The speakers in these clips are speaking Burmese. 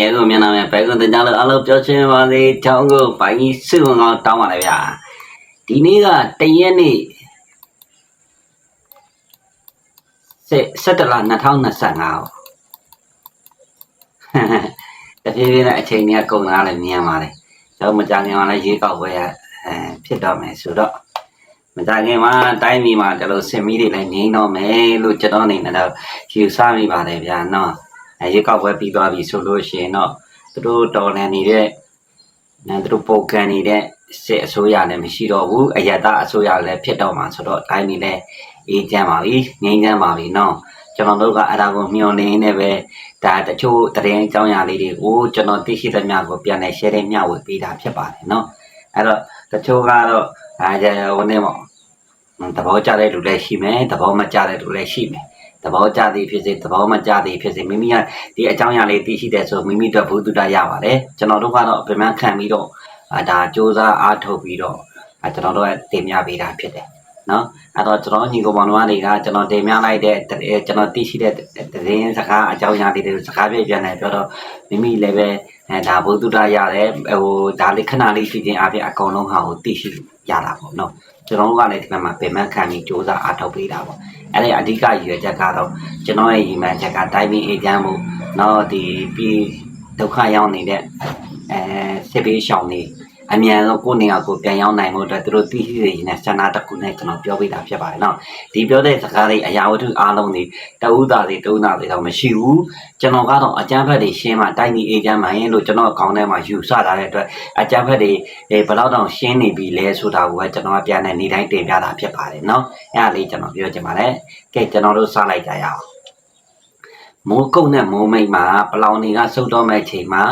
ရဲကိုမျက်နှာနဲ့ပဲကုန်တင်ကြလို့အလုပ်ပြောချင်းပါစေချောင်းကိုပိုင်ကြီးစုဝင်အောင်တောင်းပါလေဗျာဒီနေ့ကတရက်နေ့ဆက်ဆက်တလ2025တဖြည်းဖြည်းနဲ့အချိန်ကြီးကုန်လာလည်းမြင်ပါတယ်တော့မကြခင်မှာလည်းရေကောက်ပွဲရအဲဖြစ်တော့မယ်ဆိုတော့မကြခင်မှာတိုင်းပြည်မှာဒီလိုစင်မီတွေလည်းငြိမ်းတော့မယ်လို့ကျွန်တော်အနေနဲ့တော့ယူဆမိပါတယ်ဗျာနော်အဲ ရေကောက်ပွဲပြီးသွားပြီဆိုလို့ရှိရင်တော့သူတို့တော်လန်နေတဲ့အဲသူတို့ပုံကန်နေတဲ့စစ်အစိုးရလည်းမရှိတော့ဘူးအယက်သားအစိုးရလည်းဖြစ်တော့မှာဆိုတော့တိုင်းပြည်လည်းအေးချမ်းပါပြီငြိမ်းချမ်းပါပြီနော်ကျွန်တော်တို့ကအဲ့ဒါကိုမျှော်လင့်နေပဲဒါတချို့တရင်အကြောင်းအရာလေးတွေကိုကျွန်တော်သိရှိသမျှကိုပြန်လဲ share နဲ့မျှဝေပေးတာဖြစ်ပါတယ်နော်အဲ့တော့တချို့ကတော့အဲဟိုနေပေါ့သဘောကျတဲ့လူလည်းရှိမယ်သဘောမကျတဲ့လူလည်းရှိမယ် သဘောကျသည်ဖြစ်စေသဘောမကျသည်ဖြစ်စေမိမိကဒီအကြောင်းအရာလေးသိရှိတဲ့ဆိုမိမိတို့ဘုသူတရပါတယ်ကျွန်တော်တို့ကတော့ဗမာခံပြီးတော့အာဒါစ조사အားထုတ်ပြီးတော့အာကျွန်တော်တို့ကတင်ပြပေးတာဖြစ်တယ်နော်အဲ့တော့ကျွန်တော်ညီကောင်မောင်နှမတွေကကျွန်တော်တင်ပြလိုက်တဲ့အဲကျွန်တော်သိရှိတဲ့သတင်းစကားအကြောင်းအရာလေးတွေကိုစကားပြပြန်တယ်ပြောတော့မိမိလည်းပဲ အဲဒါဘုဒ္ဓတာရတယ်ဟိုဒါလေးခဏလေးဖြစ်ခြင်းအပြင်အကောင်လုံးဟာကိုသိရှိရတာပေါ့နော်ကျွန်တော်တို့ကလည်းဒီမှာပေမခံပြီးစ조사အားထုတ်ပေးတာပေါ့အဲ့ဒီအဓိကရည်ရွယ်ချက်ကတော့ကျွန်တော်ရဲ့ရည်မှန်းချက်ကတိုင်းပြည်အေးချမ်းမှုနော်ဒီပြည်ဒုက္ခရောက်နေတဲ့အဲစစ်ပေးရှောင်နေ အမြန်ဆုံးကိုနေရာကိုပြန်ရောက်နိုင်မှုအတွက်သူတို့သိရှိရရင်ဆန္ဒတစ်ခုနဲ့ကျွန်တော်ပြောပြတာဖြစ်ပါတယ်နော်ဒီပြောတဲ့စကားတွေအရာဝတ္ထုအားလုံးတွေတဦးသားတွေတုံးသားတွေတော့မရှိဘူးကျွန်တော်ကတော့အကြမ်းဖက်တွေရှင်းမှတိုင်းပြည်အေဂျင့်မှရင်လို့ကျွန်တော်အကောင့်ထဲမှာယူဆထားတဲ့အတွက်အကြမ်းဖက်တွေဘယ်လောက်တောင်ရှင်းနေပြီလဲဆိုတာကိုကျွန်တော်ကပြန်နေနေတိုင်းတင်ပြတာဖြစ်ပါတယ်နော်အဲ့ဒါလေးကျွန်တော်ပြောချင်ပါတယ်ကဲကျွန်တော်တို့စလိုက်ကြရအောင် မိုးကုတ်နဲ့မိုးမိတ်မှာပလောင်တွေကစုတ်တော့မဲ့ချိန်မှာ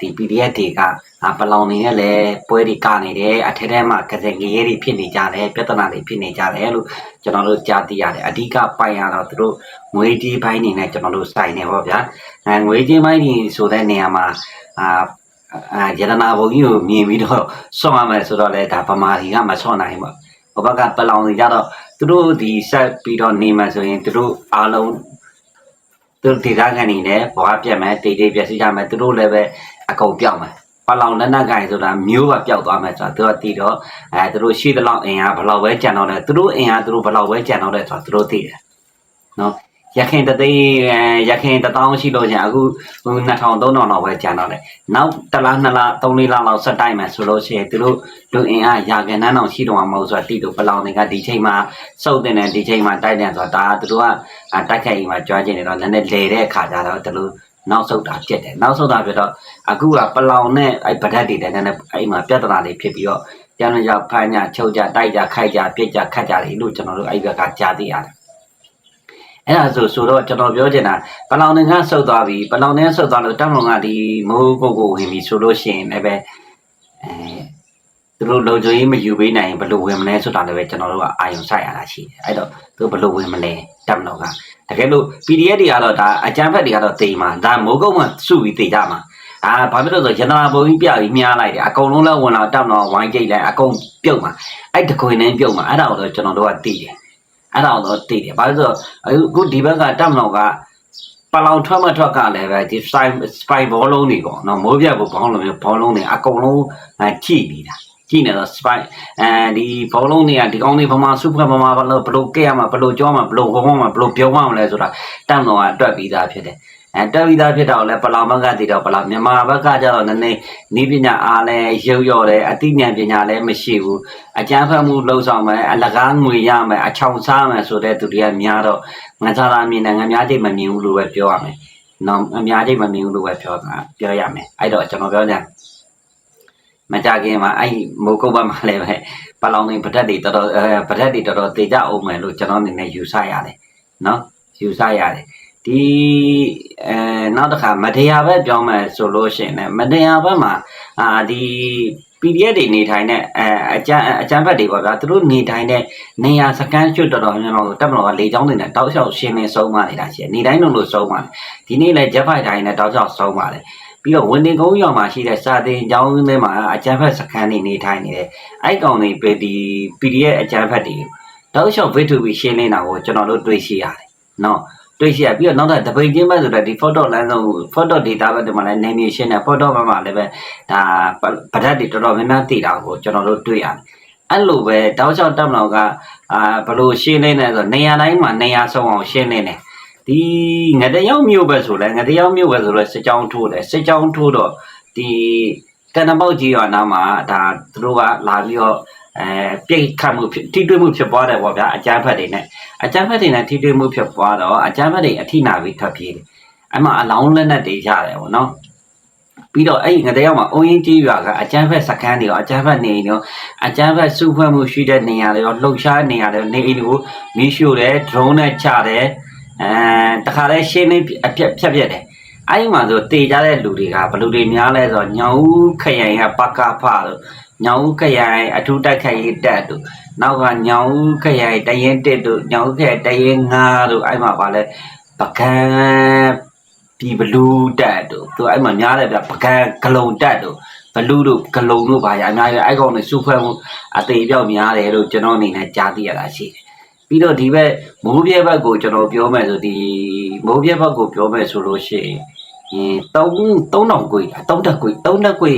ဒီ PDF တွေကအာပလောင်တွေနဲ့လည်းပွဲတွေကနေတယ်အထက်ထဲမှာကစင်ငရဲတွေဖြစ်နေကြတယ်ပြဿနာတွေဖြစ်နေကြတယ်လို့ကျွန်တော်တို့ကြားသိရတယ်အဓိကပိုင်ရတော့သူတို့ငွေကြီးပိုင်းနေနဲ့ကျွန်တော်တို့စိုက်နေပါဗျာအဲငွေကြီးပိုင်းနေဆိုတဲ့နေရာမှာအာအာရတနာဘုံကြီးကိုမြင်ပြီးတော့ဆွမ်းရမယ်ဆိုတော့လေဒါဗမာတွေကမဆွမ်းနိုင်ဘူးဟိုဘက်ကပလောင်တွေကြတော့သူတို့ဒီဆက်ပြီးတော့နေမှာဆိုရင်သူတို့အားလုံး သူတို့ဒေသခံနေနဲ့ဘဝပြတ်မယ်တိတ်တိတ်ပြည့်စည်ကြမယ်သူတို့လည်းပဲအကုန်ပြောက်မယ်ပလောင်လက်နက်ကိုင်ဆိုတာမျိုးကပျောက်သွားမယ်ဆိုတာသူကသိတော့အဲသူတို့ရှိသလောက်အင်အားဘယ်လောက်ပဲကြံတော့တယ်သူတို့အင်အားသူတို့ဘယ်လောက်ပဲကြံတော့တယ်ဆိုတာသူတို့သိတယ်နော် ရခင်တသိန်းအဲရခင်တထောင်ရှိလို့ချင်းအခု2000 3000တော့ပဲကြံတော့တယ်နောက်တစ်လားနှစ်လားသုံးလေးလားလောက်ဆက်တိုက်မယ်ဆိုလို့ရှိရင်သူတို့လူအင်အားရာခင်နှန်းအောင်ရှိတော့မှာမဟုတ်ဆိုတာတိတို့ဘလောင်တွေကဒီချိန်မှာစုပ်တင်တယ်ဒီချိန်မှာတိုက်တယ်ဆိုတာဒါသူတို့ကတိုက်ခိုက်ရင်မှာကြွားကျင်နေတော့လည်းလေတဲ့အခါကျတော့သူတို့နောက်ဆုတ်တာဖြစ်တယ်နောက်ဆုတ်တာဖြစ်တော့အခုကပလောင်နဲ့အဲ့ဗဒတ်တွေလည်းနည်းနည်းအဲ့မှာပြဿနာတွေဖြစ်ပြီးတော့ကျန်တဲ့ကြောင့်ဖမ်းကြချုပ်ကြတိုက်ကြခိုက်ကြပြစ်ကြခတ်ကြတယ်လို့ကျွန်တော်တို့အဲ့ဘက်ကကြားသိရတယ် အဲ့ဒါဆိုဆိုတော့ကျွန်တော်ပြောချင်တာပလောင်နေကဆုတ်သွားပြီပလောင်နေဆုတ်သွားလို့တမန်ကဒီမိုးကိုကိုဝင်ပြီဆိုလို့ရှိရင်လည်းပဲအဲသူတို့လုံခြုံရေးမယူပေးနိုင်ရင်ဘယ်လိုဝင်မလဲဆိုတာလည်းပဲကျွန်တော်တို့ကအာရုံစိုက်ရတာရှိတယ်အဲ့တော့သူဘယ်လိုဝင်မလဲတမန်ကတကယ်လို့ PDF တွေကတော့ဒါအကြမ်းဖက်တွေကတော့တေးမှာဒါမိုးကုတ်မှစုပြီးတေးကြမှာအာဘာဖြစ်လို့လဲဆိုရတနာဘုံကြီးပြပြီးမြားလိုက်တယ်အကုန်လုံးလည်းဝင်လာတက်တော့ဝိုင်းကြိတ်လိုက်အကုန်ပြုတ်မှာအဲ့တခွင်နဲ့ပြုတ်မှာအဲ့ဒါကိုတော့ကျွန်တော်တို့ကသိတယ် အဲ့ဒါကိုတော့သိတယ်ဘာလို့ဆိုတော့အခုဒီဘက်ကတက်မလို့ကပလောင်ထွက်မထွက်ကလည်းပဲဒီ spy spy ဘောလုံးတွေပေါ့နော်မိုးပြတ်ဘောလုံးမျိုးဘောလုံးတွေအကုန်လုံးကြည့်နေတာကြည့်နေတော့ spy အဲဒီဘောလုံးတွေကဒီကောင်းလေးဗမာစုဖက်ဗမာဘလို့ဘလို့ကဲရမှာဘလို့ကြောမှာဘလို့ဟောမှာဘလို့ပြောမှာမလဲဆိုတာတက်မလို့ကတွက်ပြီးသားဖြစ်တယ် အဲတက်ပြီးသားဖြစ်တော့လဲပလောင်ဘက်ကတည်တော့ပလောင်မြန်မာဘက်ကကျတော့နည်းနည်းနီးပညာအားလဲရုပ်ရော်တယ်အသိဉာဏ်ပညာလည်းမရှိဘူးအကျန်းဖတ်မှုလှုပ်ဆောင်မယ်အလကားငွေရမယ်အချောင်စားမယ်ဆိုတဲ့သူတွေကများတော့ငါစားတာမြင်တယ်ငါများတိတ်မမြင်ဘူးလို့ပဲပြောရမယ်နော်အများကြီးမမြင်ဘူးလို့ပဲပြောတာပြောရမယ်အဲ့တော့ကျွန်တော်ပြောတယ်မကြခင်မှာအဲ့မိုးကုတ်ဘက်မှာလည်းပဲပလောင်နေပဒတ်တွေတော်တော်အဲပဒတ်တွေတော်တော်တေကြအောင်မယ်လို့ကျွန်တော်အနေနဲ့ယူဆရတယ်နော်ယူဆရတယ် ဒီအဲနောက်တစ်ခါမတရားပဲပြောမယ်ဆိုလို့ရှိရင်လည်းမတရားဘက်မှာအာဒီ PDF တွေနေထိုင်တဲ့အဲအကျန်းအကျန်းဘက်တွေပေါ့ဗျာသူတို့နေထိုင်တဲ့နေရာစကန်ကျွတ်တော်တော်များများကိုတက်မလို့ကလေချောင်းတွေနဲ့တောက်လျှောက်ရှင်းနေဆုံးမနေတာရှိတယ်နေတိုင်းလုံးလို့ဆုံးပါတယ်ဒီနေ့လည်းဂျက်ဖိုက်တိုင်းနဲ့တောက်လျှောက်ဆုံးပါတယ်ပြီးတော့ဝန်တင်ကုန်းရွာမှာရှိတဲ့စာတင်ကျောင်းထဲမှာအကျန်းဖက်စခန်းတွေနေထိုင်နေတယ်အဲ့ကောင်တွေပဲဒီ PDF အကျန်းဖက်တွေတောက်လျှောက်ဗစ်တူပြီးရှင်းနေတာကိုကျွန်တော်တို့တွေ့ရှိရတယ်နော် တွေ့ရှိရပြီးတော့နောက်ထပ်တပိတ်ချင်းပဲဆိုတော့ဒီ photo လမ်းဆုံး photo data ဘက်ဒီမှာလည်း name ရှင်းတယ် photo ဘက်မှာလည်းပဲဒါပဒတ်တွေတော်တော်များများတည်တာကိုကျွန်တော်တို့တွေ့ရတယ်အဲ့လိုပဲတောက်လျှောက်တက်မလို့ကအာဘလို့ရှင်းနေတယ်ဆိုနေရာတိုင်းမှာနေရာဆုံးအောင်ရှင်းနေတယ်ဒီငတရောက်မြို့ပဲဆိုလဲငတရောက်မြို့ပဲဆိုလဲစစ်ကြောင်းထိုးတယ်စစ်ကြောင်းထိုးတော့ဒီကနပေါက်ကြီးရွာနာမှာဒါသူတို့ကလာပြီးတော့ အဲပြိတ်ခတ်မှုဖြစ်ထိတွေ့မှုဖြစ်ပွားတယ်ပေါ့ဗျာအကြမ်းဖက်တွေနဲ့အကြမ်းဖက်တွေနဲ့ထိတွေ့မှုဖြစ်ပွားတော့အကြမ်းဖက်တွေအထိနာပြီးထွက်ပြေးတယ်အဲ့မှာအလောင်းလက်နက်တွေရတယ်ပေါ့နော်ပြီးတော့အဲ့ဒီငတဲ့ရောက်မှာအုံရင်ကြီးရွာကအကြမ်းဖက်စခန်းတွေရောအကြမ်းဖက်နေရောအကြမ်းဖက်စုဖွဲ့မှုရှိတဲ့နေရာတွေရောလှုပ်ရှားနေရာတွေနေအိမ်တွေကိုမီးရှို့တယ် drone နဲ့ချတယ်အဲတခါလဲရှင်းနေအပြက်ဖြတ်ပြက်တယ် အဲ့ဒီမှာဆိုတေကြတဲ့လူတွေကဘယ်လူတွေများလဲဆိုတော့ညောင်ဦးခရိုင်ကပကဖလို့ညောင်ဦးခရိုင်အထူးတိုက်ခိုက်ရေးတပ်တို့နောက်ကညောင်ဦးခရိုင်တရင်တစ်တို့ညောင်ဦးခရိုင်တရင်ငါတို့အဲ့မှာပါလဲပကံပြည်ဘလူးတက်တို့သူအဲ့မှာများတယ်ဗျပကံဂလုံတက်တို့ဘလူးတို့ဂလုံတို့ပါရအများကြီးအဲ့ကောင်တွေစုဖွဲ့မှုအသေးပြောက်များတယ်လို့ကျွန်တော်အနေနဲ့ကြားသိရတာရှိတယ် ပြီးတော့ဒီဘက်မိုးပြဲဘက်ကိုကျွန်တော်ပြောမယ်ဆိုဒီမိုးပြဲဘက်ကိုပြောမယ်ဆိုလို့ရှိရင်3 3000ကို3တက်ကို3တက်ကို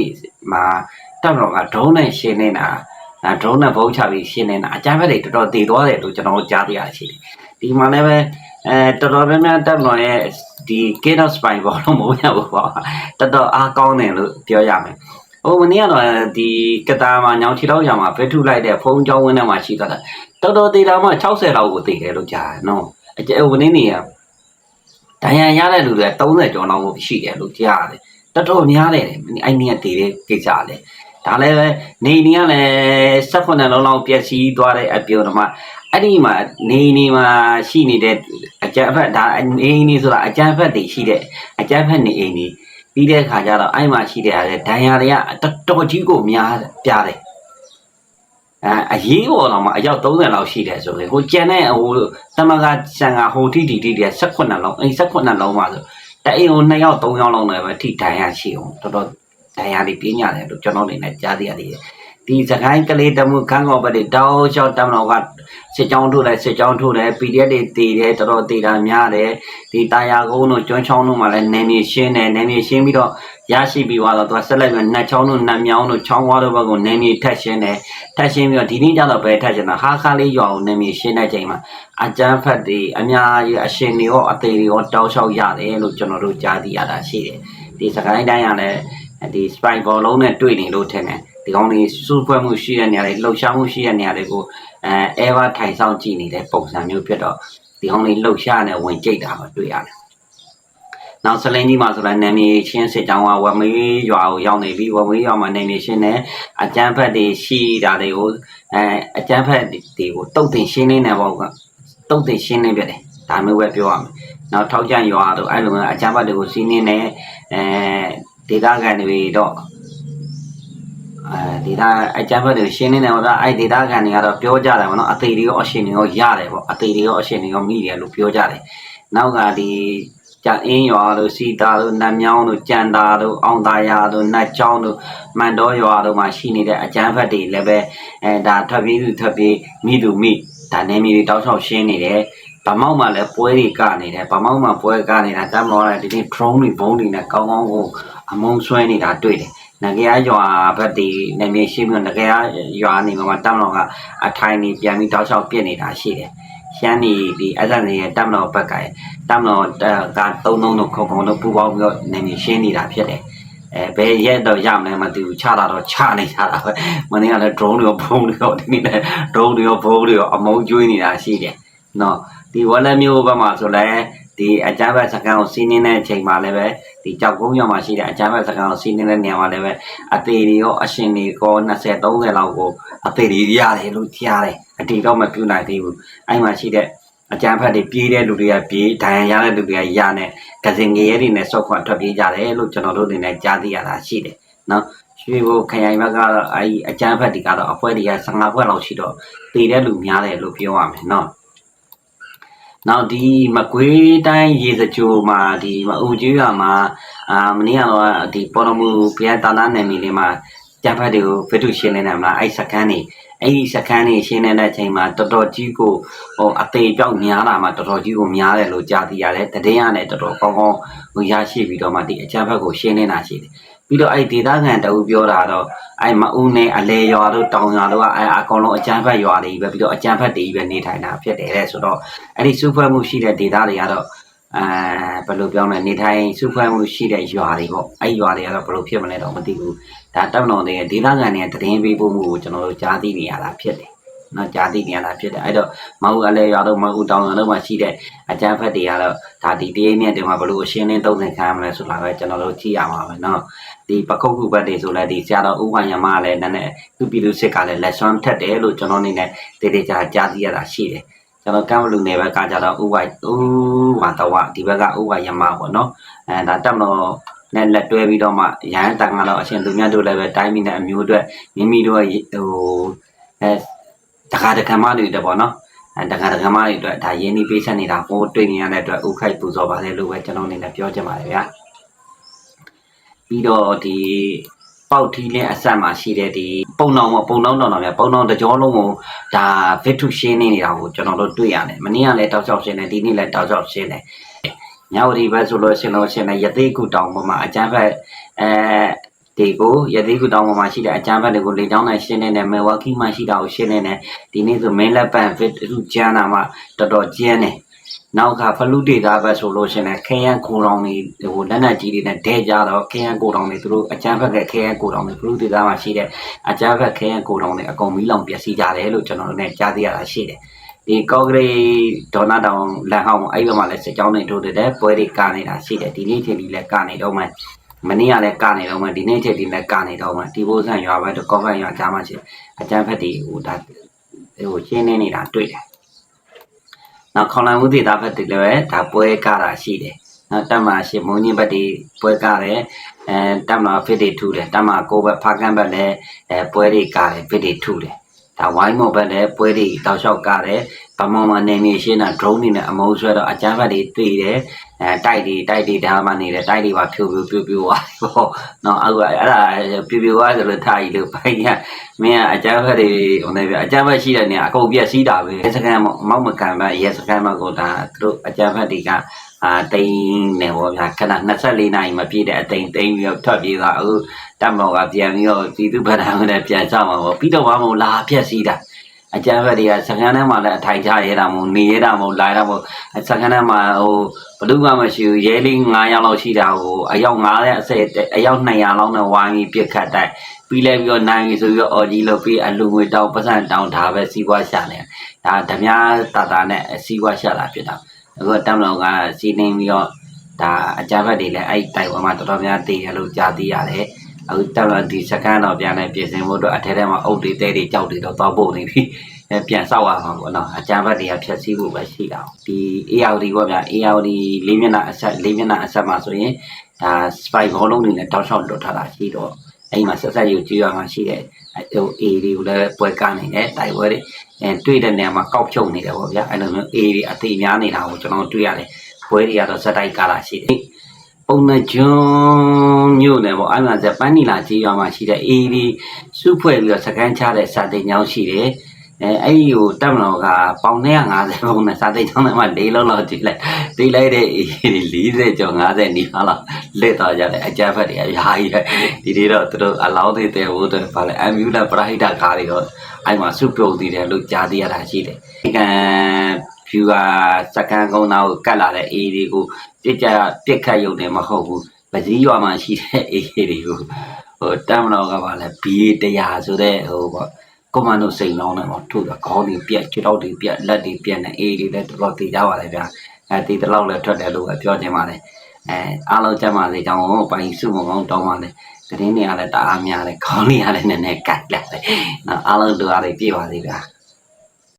မှာတက်တော့ကဒုံးနဲ့ရှင်းနေတာအဲဒရုန်းနဲ့ဘုံချပြီးရှင်းနေတာအကြမ်းဖက်တွေတော်တော်တည်သွားတယ်လို့ကျွန်တော်ကြားသိရရှိတယ်ဒီမှာလည်းပဲအဲတော်တော်များများတက်လို့ရဲ့ဒီ King of Spy ဘောလုံးမဟုတ်ရဘူးပေါ့တော်တော်အားကောင်းတယ်လို့ပြောရမယ် ဟိုမနေ့ကတော့ဒီကတာမှာညောင်ချီတော့ရမှာဖဲထုလိုက်တဲ့ဖုန်းကြောင်းဝင်းထဲမှာရှိသွားတာတော်တော်သေးတာမှ60လောက်ကိုသိတယ်လို့ကြားတယ်နော်အကျဝင်းနေရဒဏ်ရာရတဲ့လူတွေ30ကျော်လောက်ကိုရှိတယ်လို့ကြားရတယ်တော်တော်များတယ်အဲ့ဒီကတည်တဲ့ကိစ္စလေဒါလည်းပဲနေနေကလည်း18လုံးလောက်ပျက်စီးသွားတဲ့အပြုံတော့မှအဲ့ဒီမှာနေနေမှာရှိနေတဲ့အကြမ်းဖက်ဒါနေနေဆိုတာအကြမ်းဖက်တွေရှိတဲ့အကြမ်းဖက်နေအိမ်တွေ ပြီးတဲ့ခါကျတော့အဲ့မှာရှိတဲ့ဟာလေဒဏ်ရာတွေကတော်တော်ကြီးကိုများပြားတယ်အဲအရေးပေါ်တော့မှအယောက်30လောက်ရှိတယ်ဆိုရင်ဟိုကျန်တဲ့ဟိုသမဂဆန်ကဟိုထိထိထိတွေ18လုံးအဲ18လုံးပါဆိုတအိမ်ကို2ယောက်3ယောက်လောက်လည်းပဲထိဒဏ်ရာရှိအောင်တော်တော်ဒဏ်ရာတွေပြင်းရတယ်လို့ကျွန်တော်အနေနဲ့ကြားသိရသေးတယ် ဒီစကိုင်းကလေးတမှုခန်းကောဘက်တွေတောက်လျှောက်တမတော်ကစစ်ကြောင်းထိုးတယ်စစ်ကြောင်းထိုးတယ် PDF တွေတည်တယ်တော်တော်တည်တာများတယ်ဒီတာယာကုန်းတို့ကျွန်းချောင်းတို့မှာလည်းနေနေရှင်းတယ်နေနေရှင်းပြီးတော့ရရှိပြီးသွားတော့သူကဆက်လိုက်ပြီးနှက်ချောင်းတို့နှက်မြောင်းတို့ချောင်းဝါတို့ဘက်ကိုနေနေထက်ရှင်းတယ်ထက်ရှင်းပြီးတော့ဒီနေ့ကျတော့ပဲထက်ရှင်းတာဟာခါလေးရွာကိုနေနေရှင်းတဲ့ချိန်မှာအကျန်းဖက်တွေအများကြီးအရှင်တွေရောအသေးတွေရောတောက်လျှောက်ရတယ်လို့ကျွန်တော်တို့ကြားသိရတာရှိတယ်ဒီစကိုင်းတိုင်းကလည်းဒီ spy ball လုံးနဲ့တွေ့နေလို့ထင်တယ် ဒီကောင်းလေးစုဖွဲ့မှုရှိတဲ့နေရာတွေလှုပ်ရှားမှုရှိတဲ့နေရာတွေကိုအဲ ever ထိုင်ဆောင်ကြည့်နေတဲ့ပုံစံမျိုးဖြစ်တော့ဒီကောင်းလေးလှုပ်ရှားနေဝင်ကြိတ်တာမတွေ့ရတယ်။နောက်စလင်းကြီးမှာဆိုလည်းနာမည်ချင်းစစ်ကြောင်းကဝမေးရွာကိုရောက်နေပြီဝမေးရွာမှာနာမည်ချင်းနဲ့အကျန်းဖက်တွေရှိတာတွေကိုအဲအကျန်းဖက်တွေကိုတုတ်တင်ရှင်းနေတယ်ပေါ့ကတုတ်တင်ရှင်းနေပြတယ်ဒါမျိုးပဲပြောရမယ်။နောက်ထောက်ကြံရွာတို့အဲ့လိုမျိုးအကျန်းဖက်တွေကိုစီးနေနေအဲဒေသခံတွေတော့အဲ ဒီဒါအကြမ်းဖက်တွေရှင်းနေတယ်ပေါ့ဗျာအဲ့ဒေတာခံတွေကတော့ပြောကြတယ်ပေါ့နော်အသေးတွေရောအရှင်တွေရောရတယ်ပေါ့အသေးတွေရောအရှင်တွေရောမိတယ်လို့ပြောကြတယ်နောက်ကဒီကြအင်းရွာတို့စီတာတို့နတ်မြောင်းတို့ကြံတာတို့အောင်သာယာတို့နတ်ချောင်းတို့မန်တော်ရွာတို့မှာရှိနေတဲ့အကြမ်းဖက်တွေလည်းပဲအဲဒါထွက်ပြေးသူထွက်ပြေးမိသူမိဒါနေမီတွေတောက်ချောက်ရှင်းနေတယ်ဗမောက်မှာလည်းပွဲတွေကနေတယ်ဗမောက်မှာပွဲကနေတာတမ်းမောတယ်ဒီနေ့ drone တွေဘုံတွေနဲ့ကောင်းကောင်းကိုအမုံဆွဲနေတာတွေ့တယ် ငကရရွာဘက်ဒီနေမြေရှိပြီးငကရရွာနေမှာတမ်းတော်ကအထိုင်နေပြန်ပြီးတောက်ချောက်ပြစ်နေတာရှိတယ်ရှမ်းနေဒီအဲ့ဒါနေတမ်းတော်ဘက်ကတမ်းတော်ကသုံးလုံးတို့ခုံခုံတို့ပူပေါင်းပြီးတော့နေမြေရှင်းနေတာဖြစ်တယ်အဲဘယ်ရက်တော့ရမလဲမသိဘူးချတာတော့ချနေကြတာပဲမနေ့ကလည်း drone တွေရောဘုံတွေရောဒီနေ့လည်း drone တွေရောဘုံတွေရောအမုံကျွေးနေတာရှိတယ်နော်ဒီဝလက်မျိုးဘက်မှာဆိုလဲ ဒီအကြမ်းဖက်စကန်ကိုစီးနှင်းတဲ့အချိန်မှာလည်းပဲဒီကြောက်ကုန်းရွာမှာရှိတဲ့အကြမ်းဖက်စကန်ကိုစီးနှင်းတဲ့နေရာမှာလည်းပဲအသေးတွေရောအရှင်တွေကော20 30လောက်ကိုအသေးတွေရတယ်လို့ကြားတယ်အတီတော့မပြူနိုင်သေးဘူးအဲ့မှာရှိတဲ့အကြမ်းဖက်တွေပြေးတဲ့လူတွေကပြေးဒဏ်ရာရတဲ့လူတွေကရနဲ့ကစင်ငရဲတွေနဲ့ဆော့ခွန်ထွက်ပြေးကြတယ်လို့ကျွန်တော်တို့အနေနဲ့ကြားသိရတာရှိတယ်နော်ရွှေဘိုခရိုင်ဘက်ကတော့အဲဒီအကြမ်းဖက်တွေကတော့အဖွဲတွေက15ဖွဲလောက်ရှိတော့တည်တဲ့လူများတယ်လို့ပြောရမယ်နော် နောက်ဒီမကွေးတိုင်းရေစကြိုမှာဒီမအူကြီးရွာမှာအာမနေ့ကတော့ဒီပေါ်တော်မူဘုရားတာနာနယ်မြေလေးမှာကျန်းဖတ်တွေကိုဗီဒီယိုရှင်းနေတယ်မလားအဲ့စကန်နေအဲ့ဒီစကန်နေရှင်းနေတဲ့အချိန်မှာတော်တော်ကြီးကိုဟိုအသေးပြောက်များလာမှတော်တော်ကြီးကိုများတယ်လို့ကြားသိရတယ်တည်င်းရတယ်တော်တော်ကောင်းကောင်းဟိုရရှိပြီးတော့မှဒီအချမ်းဘက်ကိုရှင်းနေတာရှိတယ် ပြီးတော့အဲ့ဒေသခံတအူပြောတာတော့အဲ့မအူးနဲ့အလေရွာတို့တောင်ရွာတို့ကအဲ့အကောင်လုံးအချမ်းဘက်ရွာတွေပဲပြီးတော့အချမ်းဘက်တွေပဲနေထိုင်တာဖြစ်တယ်တဲ့ဆိုတော့အဲ့ဒီစုဖွဲ့မှုရှိတဲ့ဒေသတွေကတော့အဲဘယ်လိုပြောမလဲနေထိုင်စုဖွဲ့မှုရှိတဲ့ရွာတွေပေါ့အဲ့ရွာတွေကတော့ဘယ်လိုဖြစ်မလဲတော့မသိဘူးဒါတောက်တော်တွေဒေသခံတွေတည်င်းပေးဖို့မှုကိုကျွန်တော်တို့ကြားသိနေရတာဖြစ်တယ် နော်ကြားသိနေရတာဖြစ်တယ်အဲ့တော့မဟုတ်အလဲရွာတော့မဟုတ်တောင်ရွာတော့မှရှိတဲ့အကြမ်းဖက်တွေကတော့ဒါဒီတရေးမြတ်တွေမှာဘယ်လိုအရှင်းလင်းတုံးသင်ခံရမလဲဆိုတာပဲကျွန်တော်တို့ကြည့်ရမှာပဲနော်ဒီပကုတ်ကုဘတ်တွေဆိုလဲဒီဆရာတော်ဥပ္ပယမလည်းနည်းနည်းသူပြည်သူစစ်ကလည်းလက်ဆွမ်းထက်တယ်လို့ကျွန်တော်အနေနဲ့တေးသေးချာကြားသိရတာရှိတယ်ကျွန်တော်ကမ်းဘလူနယ်ဘက်ကကြတော့ဥဝိုက်ဥဝါတော့ဒီဘက်ကဥဝိုက်ရမပေါ့နော်အဲဒါတက်မလို့နဲ့လက်တွဲပြီးတော့မှရဟန်းတန်ကတော့အရှင်သူမြတ်တို့လည်းပဲတိုင်းပြည်နဲ့အမျိုးအတွက်မိမိတို့ရဲ့ဟိုအဲ တခါတခါမှတွေတော့ပေါ့နော်အဲတခါတခါမှတွေအတွက်ဒါရင်းနှီးပေးဆက်နေတာဟိုတွေ့နေရတဲ့အတွက်ဥခိုက်ပူဇော်ပါလေလို့ပဲကျွန်တော်အနေနဲ့ပြောချင်ပါတယ်ဗျာပြီးတော့ဒီပေါက်ထီးနဲ့အဆက်မှာရှိတဲ့ဒီပုံနောင်ပေါ့ပုံနောင်တော်တော်များပုံနောင်တစ်ကြောလုံးကိုဒါဗစ်ထုရှင်းနေနေတာကိုကျွန်တော်တို့တွေ့ရတယ်မနေ့ကလည်းတောက်ချောက်ရှင်းတယ်ဒီနေ့လည်းတောက်ချောက်ရှင်းတယ်ညဝတီဘက်ဆိုလို့ရှင်းလို့ရှင်းတယ်ရသေးကူတောင်ပေါ်မှာအကျန်းဖက်အဲ ဒီကိုရသေးကူတောင်ပေါ်မှာရှိတဲ့အကျန်းဖက်တွေကိုလေချောင်းနဲ့ရှင်းနေတယ်မေဝါခီမှရှိတာကိုရှင်းနေတယ်ဒီနေ့ဆိုမင်းလက်ပန်ဗစ်ထုကျန်းတာမှတော်တော်ကျန်းတယ်နောက်ကဖလူဒေတာဘက်ဆိုလို့ရှင်းတယ်ခဲရန်ကိုတောင်တွေဟိုလက်နက်ကြီးတွေနဲ့ဒဲကြတော့ခဲရန်ကိုတောင်တွေသူတို့အကျန်းဖက်ကခဲရန်ကိုတောင်တွေဖလူဒေတာမှာရှိတဲ့အကျန်းဖက်ခဲရန်ကိုတောင်တွေအကုန်မီးလောင်ပျက်စီးကြတယ်လို့ကျွန်တော်တို့လည်းကြားသိရတာရှိတယ်ဒီကော့ဂရိဒေါနာတောင်လမ်းဟောင်းအဲ့ဘက်မှာလည်းစစ်ကြောင်းတွေထိုးတယ်ပွဲတွေကာနေတာရှိတယ်ဒီနေ့ချိန်ဒီလည်းကာနေတော့မှ မနေ့ကလည်းကာနေတော့မှဒီနေ့ချိန်ဒီလည်းကာနေတော့မှဒီဘိုးဆန်ရွာဘက်တော့ကော့ဘတ်ရွာကြားမှာရှိအကျန်းဖက်တွေဟိုဒါဟိုရှင်းနေနေတာတွေ့တယ်နောက်ခေါလန်ဦးဒေတာဘက်တွေလည်းပဲဒါပွဲကာတာရှိတယ်နောက်တက်မှာရှိမုံညင်းဘက်တွေပွဲကာတယ်အဲတက်မှာဖစ်တွေထူတယ်တက်မှာကိုဘက်ဖားကန်းဘက်လည်းအဲပွဲတွေကာတယ်ဖစ်တွေထူတယ်ဒါဝိုင်းမော်ဘက်လည်းပွဲတွေတောက်လျှောက်ကာတယ် ဗမောမှာနေနေရှင်းတာ drone တွေနဲ့အမုန်းဆွဲတော့အကြမ်းဖက်တွေတွေ့တယ်အဲတိုက်တွေတိုက်တွေဒါမှနေတယ်တိုက်တွေပါဖြိုဖြိုဖြိုဖြိုသွားတယ်ပေါ့နော်အခုအဲ့ဒါဖြိုဖြိုသွားဆိုလို့ထားကြီးလို့ဘိုင်းကမင်းကအကြမ်းဖက်တွေဟိုနေပြအကြမ်းဖက်ရှိတဲ့နေရာအကုန်ပြက်စီးတာပဲရဲစခန်းမောက်မကန်ပဲရဲစခန်းမှာကိုဒါသူတို့အကြမ်းဖက်တွေကအာတိန်နေပေါ့ဗျာခဏ24နာရီမပြည့်တဲ့အတိန်တိန်ပြီးတော့ထွက်ပြေးသွားအခုတက်မောကပြန်ပြီးတော့ပြည်သူဗဒံနဲ့ပြန်ကြမှာပေါ့ပြီးတော့ဘာမို့လာပြက်စီးတာ အကြမ်းဖက်တွေကစကန်ထဲမှာလည်းအထိုင်ချရဲတာမို့နေရတာမို့လာရတာမို့စကန်ထဲမှာဟိုဘလူးမှမရှိဘူးရဲလေး9ယောက်လောက်ရှိတာဟိုအယောက်90အစအယောက်200လောက်နဲ့ဝိုင်းပြီးပြစ်ခတ်တိုက်ပြီးလဲပြီးတော့နိုင်ပြီဆိုပြီးတော့အော်ကြီးလို့ပြီးအလူငွေတောင်းပတ်စံတောင်းဒါပဲစီးပွားရှာနေဒါဓမြတာတာနဲ့စီးပွားရှာတာဖြစ်တာအခုတမ်လောင်ကစီးနေပြီးတော့ဒါအကြမ်းဖက်တွေလည်းအဲ့တိုင်ဝမ်မှာတော်တော်များတည်တယ်လို့ကြားသိရတယ် အခုတက်လာဒီစကန်တော့ပြန်နေပြင်ဆင်ဖို့အတွက်အထဲထဲမှာအုပ်တွေတဲတွေကြောက်တွေတော့တောက်ဖို့နေပြီအဲပြန်ဆောက်ရမှာပေါ့နော်အကြမ်းဖက်တွေကဖြတ်စည်းဖို့ပဲရှိတာ။ဒီ ARD ပေါ့ဗျာ ARD လေးမျက်နှာအဆက်လေးမျက်နှာအဆက်မှာဆိုရင်ဒါ spy ဘောလုံးတွေနဲ့တောက်လျှောက်လွတ်ထားတာရှိတော့အဲ့ဒီမှာဆက်ဆက်ယူကြည့်ရမှာရှိတဲ့ဟို A တွေကိုလည်းပွဲကနေတယ်တိုက်ပွဲတွေအဲတွေ့တဲ့နေရာမှာကောက်ဖြုတ်နေတယ်ပေါ့ဗျာအဲ့လိုမျိုး A တွေအသေးများနေတာကိုကျွန်တော်တွေ့ရတယ်ပွဲတွေကတော့ဇက်တိုက်ကားတာရှိတယ် ပုံနှကျွန်းမြို့နယ်ပေါ့အဲ့မှာဇပန်းနီလာကြီးရွာမှာရှိတဲ့ A တွေစုဖွဲ့ပြီးတော့စကန်ချတဲ့စာတင်ကြောင်းရှိတယ် အဲအဲ့ဒီကိုတက်မလို့ကပေါင်150ပုံနဲ့စာသိချောင်းထဲမှာ၄လုံးလောက်ကြည့်လိုက်တီးလိုက်တဲ့40ကျော်50နီးပါးလောက်လက်သွားကြတယ်အကြမ်းဖက်တွေအများကြီးပဲဒီဒီတော့သူတို့အလောင်းတွေတဲဖို့တဲ့ဗာလဲအမ်ယူလာပရိုက်တာကားတွေတော့အဲ့မှာစုပြုတ်တည်တယ်လို့ကြားသိရတာရှိတယ်ဒီကံဖြူကစကန်ကုန်းသားကိုကတ်လာတဲ့အေးတွေကိုပြစ်ကြပြစ်ခတ်ရုံနဲ့မဟုတ်ဘူးပစည်းရွာမှာရှိတဲ့အေးတွေကိုဟိုတက်မလို့ကဗာလဲ BA 100 ဆိုတဲ့ဟိုပေါ့ ကွန်မန်ဒိုစိန်လောင်းတယ်ပေါ့ထုတ်တာခေါင်းတွေပြက်ခြေထောက်တွေပြက်လက်တွေပြက်နေအေးတွေလည်းတော်တော်တည်ကြပါလေဗျာအဲဒီတလောက်လည်းထွက်တယ်လို့ပဲပြောချင်ပါတယ်အဲအားလုံးကျမ်းပါစေကြောင်းပိုင်စုမကောင်းတောင်းပါတယ်သတင်းတွေကလည်းတအားများတယ်ခေါင်းတွေကလည်းနည်းနည်းကြိုက်လာတယ်နော်အားလုံးတို့အားတွေပြည့်ပါစေဗျာ